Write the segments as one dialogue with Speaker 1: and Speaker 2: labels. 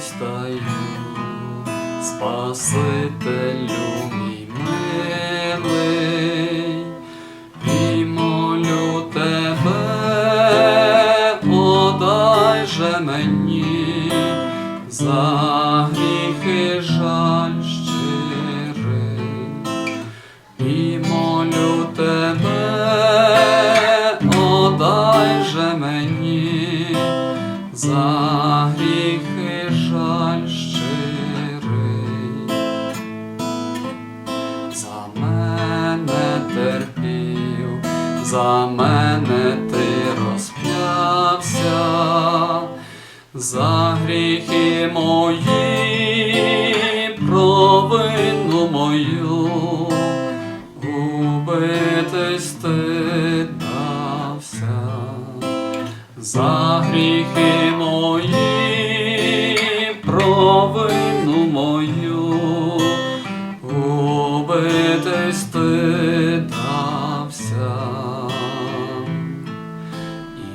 Speaker 1: стаю, Спасителю мій милий, і молю тебе, подай же мені за гріхи за гріхи жаль щирий, за мене терпів, за мене ти розп'явся, за гріхи мої, провину мою, убитись ти за гріхи мої, провину мою, убитись ти дався.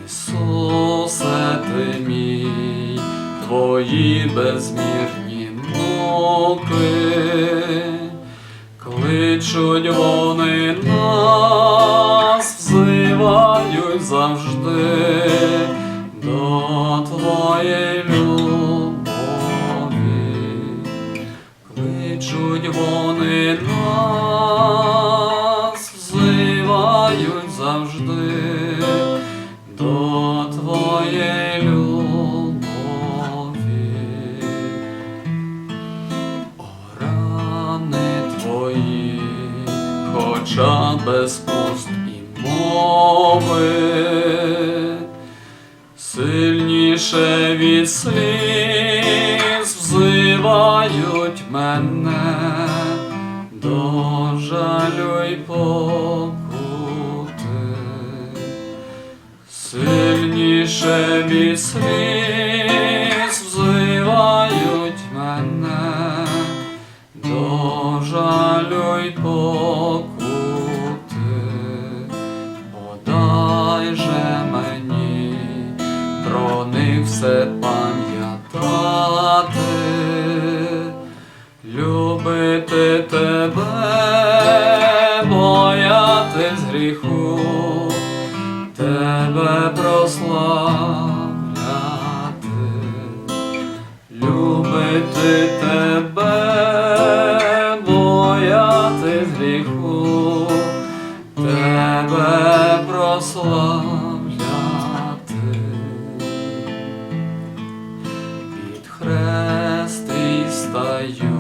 Speaker 1: Ісусе ти мій, твої безмірні муки, кличуть завжди до твоєї любові, кличуть вони нас, взивають завжди до твоєї любові. О, рани твої, хоча без уст і мови, сильніше від сліз взивають мене до жалю й покути. Сильніше від сліз все пам'ятати, любити тебе, боятись гріху тебе прославляти, любити тебе, бояти гріху, тебе прославляти, під хрест і стаю.